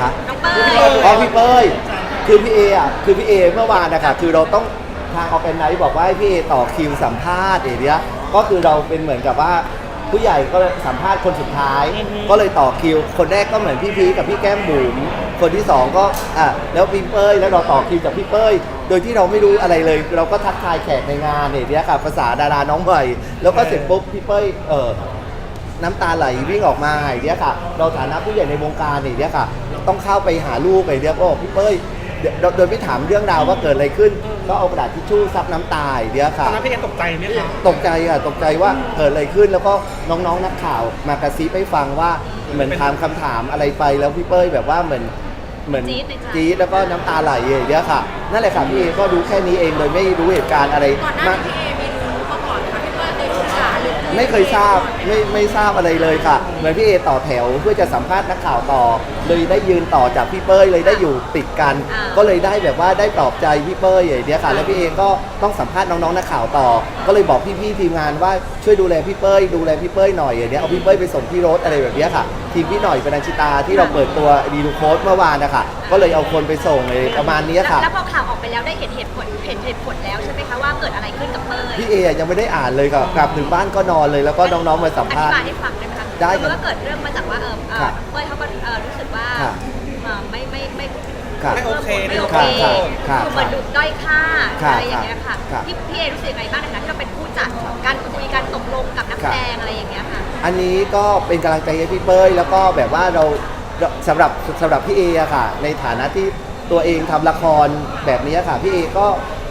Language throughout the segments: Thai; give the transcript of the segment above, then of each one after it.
คะน้องเป้ยอ๋อพี่เป้ยคือพี่เออะคือพี่เอเมื่อวานนะคะคือเราต้องทางออเป็นไนท์บอกว่าให้พี่เอต่อคิวสัมภาษณ์เอเนี้ยก็คือเราเป็นเหมือนกับว่าผู้ใหญ่ก็เลยสัมภาษณ์คนสุดท้าย ก็เลยต่อคิว คนแรกก็เหมือนพี่พีชกับพี่แก้มบุ๋มคนที่สองก็อะแล้วพี่เป้ยแล้วเราต่อคิวจากพี่เป้ย โดยที่เราไม่รู้อะไรเลย เราก็ทักทายแขกในงานเนี่ยเนี้ยค่ะภาษาดาราน้องใหม่แล้วก็เสร็จปุ๊บพี่เป้ยเออน้ำตาไหลวิ่งออกมาไอ้เนี้ยค่ะ เราฐานะผู้ใหญ่ในวงการไอ้เนี้ยค่ะ ต้องเข้าไปหาลูกไอ้เนี้ยก็บอกพี่เป้ยเดี๋ยวโดยไม่ถามเรื่องราวว่าเกิดอะไรขึ้น ก็เอากระดาษทิชชู่ซับน้ำตาไอ้เนี้ยตค่ะ อนนั้นพี่เอตกใจไหมคะตกใจค่ะตกใจว่าเกิดอะไรขึ้นแล้วก็น้องๆนักข่าวมากระซิบให้ฟังว่าเหมือนถามคำถามอะไรไปแล้วพี่เป้ยแบบว่าเหมือนเหมือนจี๊ดในใจ จี๊ดแล้วก็น้ำตาไหลอย่างเงี้ยค่ะ นั่นแหละค่ะพี่เอก็รู้แค่นี้เองโดยไม่รู้เหตุการณ์อะไรก่อนหน้ามาก นี้พี่เอมีรู้มาก่อนไหมคะพี่เป้ยเคยศึกษาหรือไม่เคยทราบไม่ไม่ทราบอะไรเลยค่ะ เหมือนพี่เอต่อแถวเพื่อจะสัมภาษณ์นักข่าวต่อ เลยได้ยืนต่อจากพี่เป้ยเลยได้อยู่ติดกันก็เลยได้แบบว่าได้ปลอบใจพี่เป้ยอย่างเนี้ยค่ะ แล้วพี่เอก็ต้องสัมภาษณ์น้องๆนักข่าวต่อ ก็เลยบอกพี่ๆทีมงานว่าช่วยดูแลพี่เป้ยดูแลพี่เป้ยหน่อยอย่างเนี้ยเอาพี่เป้ยไปส่งที่รถอะไรแบบเนี้ยค่ะ ทีมพี่หน่อยเป็นอัญชิตาที่เราเปิดตัวดีดูโค้ดเมื่อวานนะคะก็เลยเอาคนไปส่งเลยประมาณเนี้ยค่ะ แล้วพอข่าวออกไปแล้วได้เห็นเหตุผลเห็นเหตุผลแล้วใช่ไหมคะว่าเกิดอะไรขึ้นกับเป้ยพี่เอยังไม่ได้อ่านเลยค่ะกลับถึงบ้านก็นอนเลย แล้วก็น้องๆมาสัมอภาธิษณ์ บายให้ฟังได้ไหมคะได้คือครับว่าเกิดเรื่องมาจากว่าเออเอ่อครั ค่ะไม่โอเคไม่โอครัเคบครับคือเหมือนดูด้อยค่าครับอะไรอย่างเงี้ยค่ะครับ พี่พี่เอรู้สึกยังไงบ้างในฐานะที่เราเป็นผู้จัดการคุยการตกลงกับนักแสดงอะไรอย่างเงี้ยค่ะ อันนี้ก็เป็นกำลังใจให้พี่เป้ยแล้วก็แบบว่าเราเราสำหรับสำหรับพี่เออะค่ะ ในฐานะที่ตัวเองทำละครแบบนี้ค่ะพี่เอก็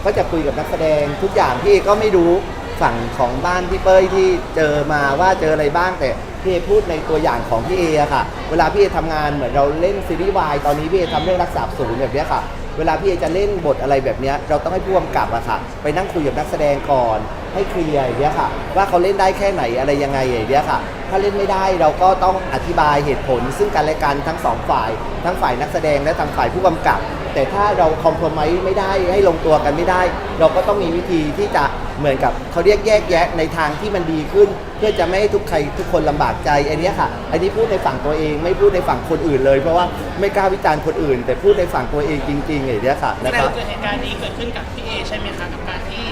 ก็จะคุยกับนักแสดงทุกอย่างพี่เอก็ไม่รู้ ฝั่งของบ้านพี่เป้ยที่เจอมาว่าเจออะไรบ้างแต่พี่เอพูดในตัวอย่างของพี่เออะค่ะ เวลาพี่เอทำงานเหมือนเราเล่นซีรีส์วายตอนนี้พี่เอทำเรื่องรักษาศูนย์แบบเนี้ยค่ะ เวลาพี่เอจะเล่นบทอะไรแบบเนี้ยเราต้องให้ผู้กำกับอะค่ะ ไปนั่งคุยกับนักแสดงก่อน ให้เคลียร์อย่างเงี้ยค่ะ ว่าเขาเล่นได้แค่ไหนอะไรยังไงอย่างเงี้ยค่ะ ถ้าเล่นไม่ได้เราก็ต้องอธิบายเหตุผล ซึ่งกันและกันทั้งสองฝ่าย ทั้งฝ่ายนักแสดงและทางฝ่ายผู้กำกับ แต่ถ้าเราคอมโพมไมไม่ได้ให้ลงตัวกันไม่ได้ เราก็ต้องมีวิธีที่จะ เหมือนกับเขาเรียกแยกแยะในทางที่มันดีขึ้น เพื่อจะไม่ให้ทุกใครทุกคนลำบากใจอันเนี้ยค่ะ อันนี้พูดในฝั่งตัวเองไม่พูดในฝั่งคนอื่นเลย เพราะว่าไม่กล้าวิจารณ์คนอื่น แต่พูดในฝั่งตัวเองจริงๆอย่างเนี้ยค่ะแสนะดคงรับว่าเกิดเหตุการณ์นี้เกิดขึ้นกับพี่เอใช่ไหมคะกับการที่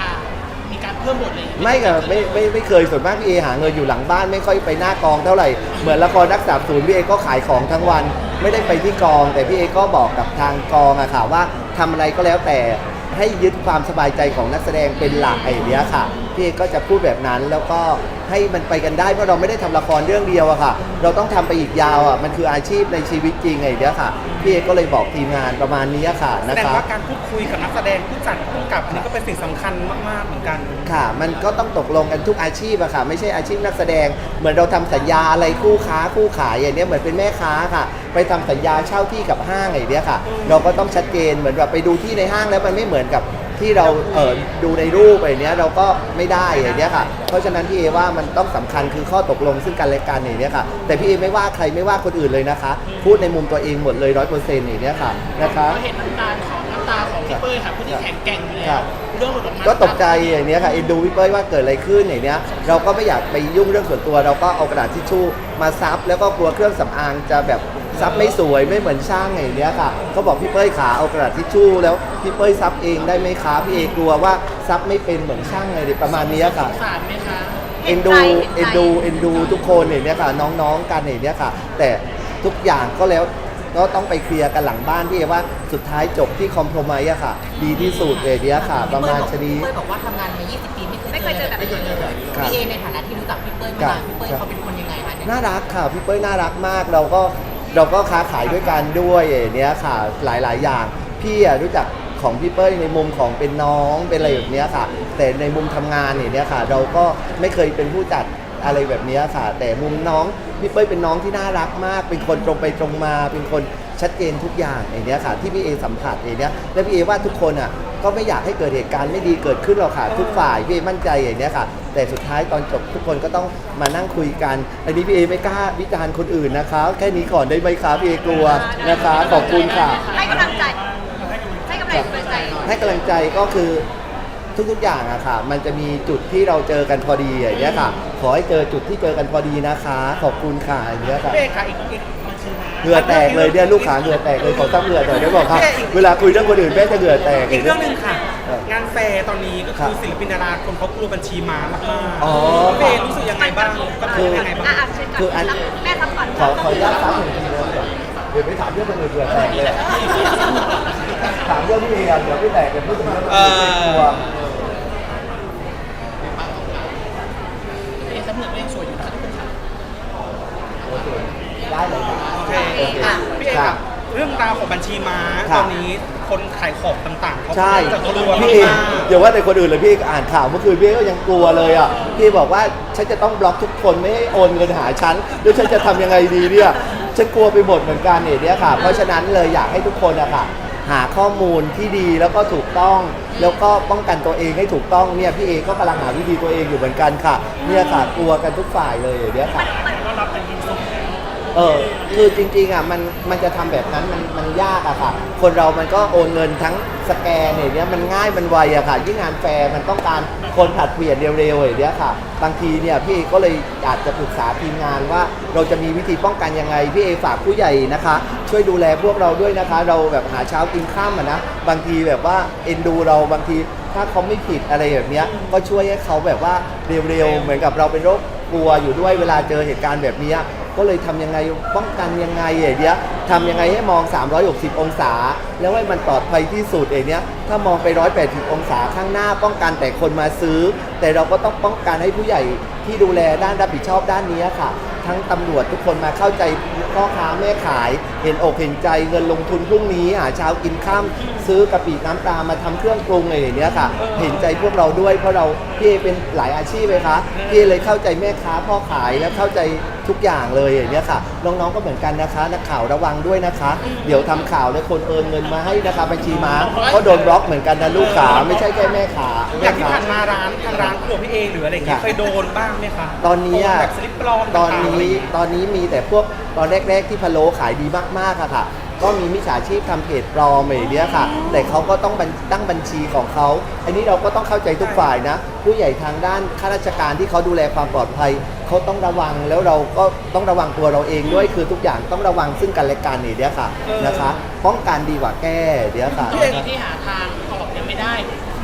อ่ามีการเพิ่มบทเลยไม่ค่ะไม่ไม่ไม่เคยส่วนมากพี่เอหาเงินอยู่หลังบ้านไม่ค่อยไปหน้ากองเท่าไหร่เหมือนละครนักสาบศูนย์พี่เอก็ขายของทั้งวัน ไม่ได้ไปที่กอง แต่พี่เอก็บอกกับทางกองอะค่ะว่าทำอะไรก็แล้วแต่ ให้ยึดความสบายใจของนักแสดงเป็นหลักไอเดียค่ะพี่เอก็จะพูดแบบนั้น แล้วก็ให้มันไปกันได้เพราะเราไม่ได้ทำละครเรื่องเดียวอะค่ะ เราต้องทำไปอีกยาวอะมันคืออาชีพในชีวิตจริงไอ้เนี้ยค่ะพี่เอก็เลยบอกทีมงานประมาณนี้ค่ะแสนะดงคะ ว่าการพูดคุยกับนักแสดงผู้จัดผู้กำกับอันนี้ก็เป็นสิ่งสำคัญมาก ๆ เหมือนกัน ค่ะมันก็ต้องตกลงกันทุกอาชีพอะค่ะ ไม่ใช่อาชีพนักแสดง เหมือนเราทำสัญญาอะไรคู่ค้าคู่ขายอย่างเนี้ยเหมือนเป็นแม่ค้าค่ะ ไปทำสัญญาเช่าที่กับห้างอย่างเนี้ยค่ะ เราก็ต้องชัดเจนเหมือนแบบไปดูที่ในห้างแล้วมันไม่เหมือนกับ ที่เราเออดูในรูปอย่างเนี้ยเราก็ไม่ได้อย่างเนี้ยค่ะ เพราะฉะนั้นพี่เอว่ามันต้องสำคัญคือข้อตกลงซึ่งกันและกันอย่างเนี้ยค่ะ แต่พี่เอไม่ว่าใครไม่ว่าคนอื่นเลยนะคะ พูดในมุมตัวเองหมดเลยร้อยเปอร์เซ็นต์อย่างเนี้ยค่ะนะคะเพราะเห็นน้ำตาของน้ำตาของพี่เป้ยค่ะผู้ที่แข็งแกร่งอยู่แล้ครัวบ เรื่องหลุดออกมาก็ตกใจอย่างเนี้ยค่ะเอ็นดูพี่เป้ยว่าเกิดอะไรขึ้นอย่างเนี้ยเราก็ไม่อยากไปยุ่งเรื่องส่วนตัว เราก็เอากระดาษทิชชู่มาซับแล้วก็กลัวเครื่องสำอางจะแบบ ซับไม่สวยไม่เหมือนช่างอย่างเนี้ยค่ะเขาบอกพี่เป้ยขาเอากระดาษทิชชู่แล้วพี่เป้ยซับเองได้ไหมคะพี่เอกลัวว่าซับไม่เป็นเหมือนช่างไงดิประมาณเนี้ยค่ะสงสารไหมคะ เอ็นดูเอ็นดูเอ็นดูทุกคนอย่างเนี้ยค่ะ น้องๆกันอย่างเนี้ยค่ะ แต่ทุกอย่างก็แล้วก็ต้องไปเคลียร์กันหลังบ้านพี่เอว่าสุดท้ายจบที่คอมโพมไมอะค่ะ ดีที่สุดเลยเนี้ยค่ะ ประมาณชนิดพี่เป้ยบอกว่าทำงานมา 20 ปีไม่ไม่เคเคยยเจเจออแบบแบบนี้นี้เลเลยยพี่เอในฐานะที่รู้จักพี่เป้ยครัมาบพี่เป้ยเขาเป็นคนยังไงคะเนี่ย น่ารักค่ะพี่เป้ยน่ารักมากเราก็ เราก็ค้าขายด้วยกันด้วยอย่างเนี้ยค่ะหลายๆ อย่าง พี่อะรู้จักของพี่เป้ยในมุมของเป็นน้องเป็นอะไรแบบเนี้ยค่ะ แต่ในมุมทำงานอย่างเนี้ยค่ะ เราก็ไม่เคยเป็นผู้จัดอะไรแบบเนี้ยค่ะ แต่มุมน้องพี่เป้ยเป็นน้องที่น่ารักมาก เป็นคนตรงไปตรงมาเป็นคน ชัดเจนทุกอย่างอย่างเนี้ยค่ะที่พี่เอสัมผัสอย่างเนี้ยและพี่เอว่าทุกคนอะก็ไม่อยากให้เกิดเหตุการณ์ไม่ดีเกิดขึ้นหรอกค่ะทุกฝ่ายพี่เอมั่นใจอย่างเนี้ยค่ะ แต่สุดท้ายตอนจบทุกคนก็ต้องมานั่งคุยกันอันนี้พี่เอไม่กล้าวิจารณ์คนอื่นนะคะ แค่นี้ก่อนได้ไหมคะพี่เอกลัวนะคะขอบคุณค่ะ ให้กำลังใจให้กำลังใจให้กำลังใจก็คือทุกๆอย่างอะค่ะ มันจะมีจุดที่เราเจอกันพอดีอย่างเงี้ยค่ะคขอให้เจอจุดที่เจอกันพอดีนะคะ ขอบคุณค่ะอย่างเงี้ยค่ะพี่เอค่ะอีกอีก เหงื่อแตกเลยเนี่ยลูกขาเหงื่อแตกเลยขอตั้งเหงื่อหน่อยได้บอกครับ เวลาคุยเรื่องคนอื่นแม่จะเหงื่อแตกอีกเรื่องหนึ่งค่ะเอองานแฟร์ตอนนี้ก็ครัคืบอศิลปินดาราคนเขากลัวบัญชีม้ามากๆอ๋อพี่เอรู้สึกยังไงบ้างก็คืคืออยังไงบ้างอะอะเชิญก่อนคืออันรับแม่รับก่อนขอขออนุญาตซ้ำหนึ่งทีเลยเดี๋ยวไม่ถามเรื่องคนอื่นเหงื่อแตกเลยถามเรื่องพี่เออะเดี๋ยวพี่แตกเดี๋ยวพูดถึงเรื่องคนอื่นไม่กลัว พี่เอสำเนึกว่ายังสวยอยู่นะคะทุกคนค่ะ โอเคได้เลยครับ โอเค โอเค อะพี่เอ ครั ค รับบเรื่องราวของบัญชีม้าครัตบอนนี้คนขายของต่างๆเขาใช่จะกลัวพี่เอมากอย่าว่าแต่คนอื่นเลยพี่อ่านข่าวเมื่อคืนพี่ก็ยังกลัวเลยอะพี่บอกว่าฉันจะต้องบล็อกทุกคนไม่ให้โอนเงินหาฉันแล้วฉันจะทำยังไงดีเนี่ยฉันกลัวไปหมดเหมือนกันเนี่ยเนี่ยค่ะ เพราะฉะนั้นเลยอยากให้ทุกคนอะค่ะ หาข้อมูลที่ดีแล้วก็ถูกต้อง แล้วก็ป้องกันตัวเองให้ถูกต้องเนี่ยพี่เอก็กำลังหาวิธีตัวเองอยู่เหมือนกันค่ะ เนี่ยค่ะกลัวกันทุกฝ่ายเลยอย่างเนี้ยค่ะ เออคือจริงๆอะมันมันจะทำแบบนั้นมันมันยากอะค่ะ คนเรามันก็โอนเงินทั้งสแกนเนี่ยเนี้ยมันง่ายมันไวอะค่ะ ยิ่งงานแฟร์มันต้องการคนผัดเปลี่ยนเร็วๆอย่างเนี้ยค่ะ บางทีเนี่ยพี่เอก็เลยอยากจะปรึกษาทีมงานว่า เราจะมีวิธีป้องกันยังไงพี่เอฝากผู้ใหญ่นะคะ ช่วยดูแลพวกเราด้วยนะคะ เราแบบหาเช้ากินข้ามอะนะบางทีแบบว่าเอ็นดูเราบางทีถ้าเขาไม่ผิดอะไรแบบเนี้ยก็ช่วยให้เขาแบบว่าเร็วๆเหมือนกับเราเป็นโรคกลัวอยู่ด้วยเวลาเจอเหตุการณ์แบบเนี้ย ก็เลยทำยังไงป้องกันยังไงไอ้เนี้ยทำยังไงให้มอง 360 องศา แล้วให้มันปลอดภัยที่สุดไอ้เนี้ยถ้ามองไป 180 องศาข้างหน้าป้องกันแต่คนมาซื้อ แต่เราก็ต้องป้องกันให้ผู้ใหญ่ที่ดูแลด้านรับผิดชอบด้านนี้ค่ะ ทั้งตำรวจทุกคนมาเข้าใจพ่อค้าแม่ขาย เห็นอกเห็นใจเงินลงทุนพรุ่งนี้หาเช้ากินข้ามซื้อกะปิน้ำปลามาทำเครื่องปรุงอะไรอย่างเนี้ยค่ะ เห็นใจพวกเราด้วยเพราะเราพี่เอเป็นหลายอาชีพเลยคะพี่เอเลยเข้าใจแม่ค้าพ่อขายและเข้าใจทุกอย่างเลยอย่างเนี้ยค่ะ น้องๆก็เหมือนกันนะคะนักข่าวระวังด้วยนะคะ เดี๋ยวทำข่าวแล้วคนเอินเงินมาให้นะคะบัญชีม้าก็โดนบล็อกเหมือนกันนะลูกขาไม่ใช่แค่แม่ขาอแม่ย่างที่ขาผ่านมาร้านทางร้านครัวพี่เอหรืออะไรอย่างเงี้ยค่ะเคยโดนบ้างไหมคะตอนนี้อะโแบบสลิปปลอมตอนต่างๆะไรนี้ย่างเงี้ยตอนนี้มีแต่พวกตอนแรก ๆ ที่พะโล้ขายดีมากๆอะค่ะ ก็มีมิจฉาชีพทำเพจปลอมอย่างเนี้ยค่ะ แต่เขาก็ต้องบัญตั้งบัญชีของเขา อันนี้เราก็ต้องเข้าใจทุกฝ่ายนะ ผู้ใหญ่ทางด้านข้าราชการที่เขาดูแลความปลอดภัย เขาต้องระวังแล้วเราก็ต้องระวังตัวเราเองด้วยคือทุกอย่างต้องระวังซึ่งกันและกันอย่างเนี้ยค่ะเออนะคะป้องกันดีกว่าแก้เดี๋ยวค่ะกรณีที่หาทางออกยังไม่ได้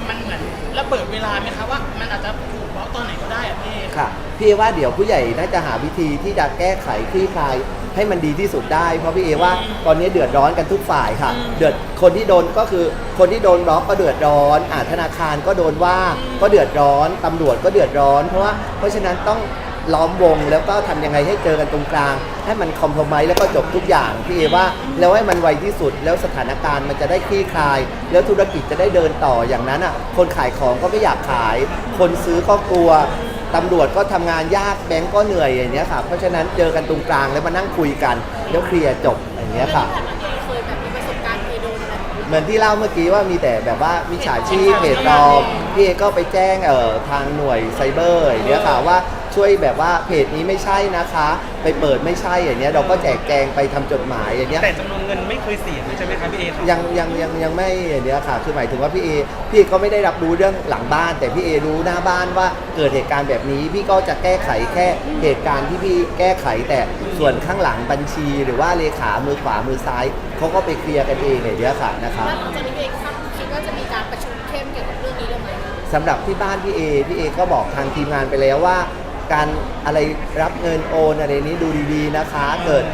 มันเหมือนระเบิดเวลาไหมคะว่า มันอาจจะถูกบล็อกตอนไหนก็ได้อะพี่เอค่ะพี่เอว่าเดี๋ยวผู้ใหญ่น่าจะหาวิธีที่จะแก้ไขคลี่คลาย ให้มันดีที่สุดได้ เพราะพี่เอว่าตอนนี้เดือดร้อนกันทุกฝ่ายค่ะ เดือดคนที่โดนก็คือคนที่โดนบล็อกก็เดือดร้อนอ่าธนาคารก็โดนว่าก็เดือดร้อนตำรวจก็เดือดร้อน เพราะว่าเพราะฉะนั้นต้องล้อมวงแล้วก็ทำยังไงให้เจอกันตรงกลาง ให้มันคอมเพลมไมแล้วก็จบทุกอย่างพี่เอว่า แล้วให้มันไวที่สุดแล้วสถานการณ์มันจะได้คลี่คลาย แล้วธุรกิจจะได้เดินต่ออย่างนั้นอะคนขายของก็ไม่อยากขาย คนซื้อก็กลัว ตำรวจก็ทำงานยากแบงก์ก็เหนื่อยอย่างเนี้ยค่ะเพราะฉะนั้นเจอกันตรงกลางแล้วมานั่งคุยกันแล้วเคลียร์จบอย่างเงี้ยค่ะ เคยแบบมีประสบการณ์เคยโดนอะไรแบบนี้เหมือนที่เล่าเมื่อกี้ว่ามีแต่แบบว่ามิจฉาชีพเพจปลอมพี่เอก็ไปแจ้งเอ่อทางหน่วยไซเบอร์อย่างเนี้ยค่ะว่า ช่วยแบบว่าเพจนี้ไม่ใช่นะคะ ไปเปิดไม่ใช่อย่างเนี้ยเราก็แจกแจงไปทำจดหมายอย่างเนี้ย แต่จำนวนเงินไม่เคยเสียใช่ไหมคะพี่เอครับ ยังยังยังยังไม่อย่างเนี้ยค่ะคือหมายถึงว่าพี่เอพี่ก็ไม่ได้รับรู้เรื่องหลังบ้าน แต่พี่เอรู้หน้าบ้านว่าเกิดเหตุการณ์แบบนี้ พี่ก็จะแก้ไขแค่เหตุการณ์ที่พี่แก้ไขแต่ส่วนข้างหลังบัญชี หรือว่าเลขามือขวามือซ้ายเขาก็ไปเคลียร์กันเองอย่างเนี้ยค่ะนะคะแล้วหลังจากนี้พี่เองคิดว่าจะมีการประชุมเข้มเกี่ยวกับเรื่องนี้ด้วยไหมสำหรับที่บ้านพี่เอพี่เอก็บอกทางทีมงานไปแล้วว่า การอะไรรับเงินโอนอะไรนี้ดูดีๆนะคะ เกิด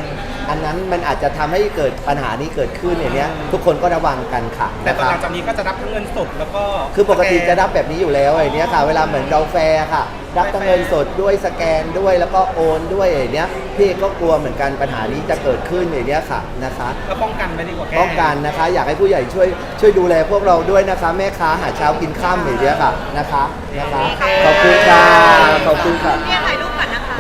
อันนั้นมันอาจจะทำให้เกิดปัญหานี้เกิดขึ้นอย่างเนี้ยทุกคนก็ระวังกันค่ะแต่นะตอนคะหลังจากนี้ก็จะรับทั้งเงินสดแล้วก็คือปกติจะรับแบบนี้อยู่แล้วไอ้เนี้ยค่ะ เวลาเหมือนเราแฟร์ค่ะ รับทั้งเงินสดด้วยสแกนด้วยแล้วก็โอนด้วยไอ้เนี้ยพี่เอก็กลัวเหมือนกันปัญหานี้จะเกิดขึ้นไอ้เนี้ยค่ะนะคะก็ป้องกันไว้ดีกว่าแก้ ป้องกันนะคะ อยากให้ผู้ใหญ่ช่วยช่วยดูแลพวกเราด้วยนะคะ แม่ค้าหาเช้ากินข้ามอย่างเนี้ยค่ะนะคะนะคะขอบคุณค่ะขอบคุณค่ะพี่เอถ่ายรูปก่อนนะคะ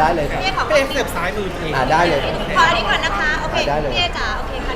ได้เลยครับ พี่เอขอพี่เอเสียบซ้ายมือพี่เออ่าได้เลย ขออันนี้ก่อนนะคะ โอเค อ่าได้เลย พี่เอจ๋าโอเคค่ะ